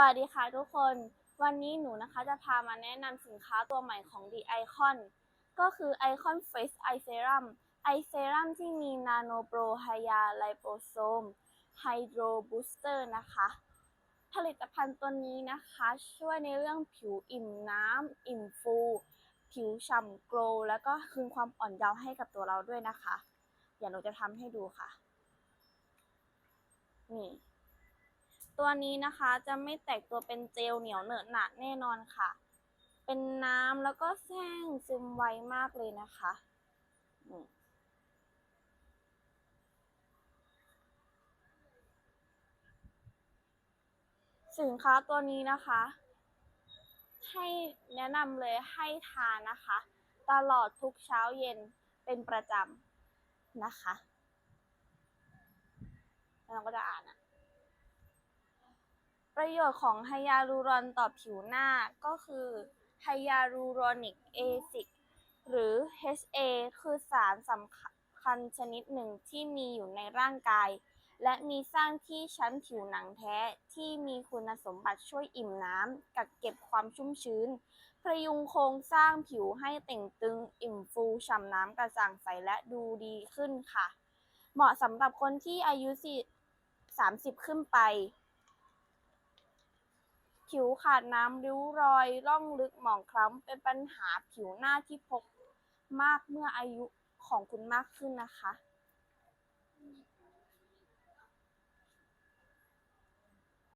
วัสดีค่ะทุกคน วันนี้หนูนะคะจะพามาแนะนำสินค้าตัวใหม่ของ The Icon ก็คือ Icon Face Eye Serum Eye Serum ที่มี Nano Pro Hya Liposome Hydro Booster นะคะ ผลิตภัณฑ์ตัวนี้นะคะช่วยในเรื่องผิวอิ่มน้ำอิ่มฟู ผิวฉ่ำโกลแล้วก็คืนความอ่อนเยาว์ให้กับตัวเราด้วยนะคะ เดี๋ยวหนูจะทำให้ดูค่ะ นี่ ตัวนี้นะคะจะไม่แตกตัวเป็นเจลเหนียวเหนอะหนะแน่นอนค่ะ เป็นน้ำแล้วก็แห้งซึมไวมากเลยนะคะสินค้าตัวนี้นะคะ ให้แนะนำเลยให้ทานนะคะ ตลอดทุกเช้าเย็นเป็นประจำนะคะแล้วเราก็จะอ่านอะ ประโยชน์ของไฮยาลูรอนต่อผิวหน้าก็คือไฮยาลูรอนิกแอซิดหรือ HA คือสารสำคัญชนิดหนึ่งที่มีอยู่ในร่างกาย และมีสร้างที่ชั้นผิวหนังแท้ที่มีคุณสมบัติช่วยอิ่มน้ำกักเก็บความชุ่มชื้น พยุงโครงสร้างผิวให้เต่งตึง อิ่มฟูฉ่ำน้ำกระจ่างใสและดูดีขึ้นค่ะ เหมาะสำหรับคนที่อายุ 30 ขึ้นไป ผิวขาดน้ำริ้วรอย ร่องลึกหมองคล้ำเป็นปัญหาผิวหน้าที่พบมากเมื่ออายุของคุณมากขึ้นนะคะ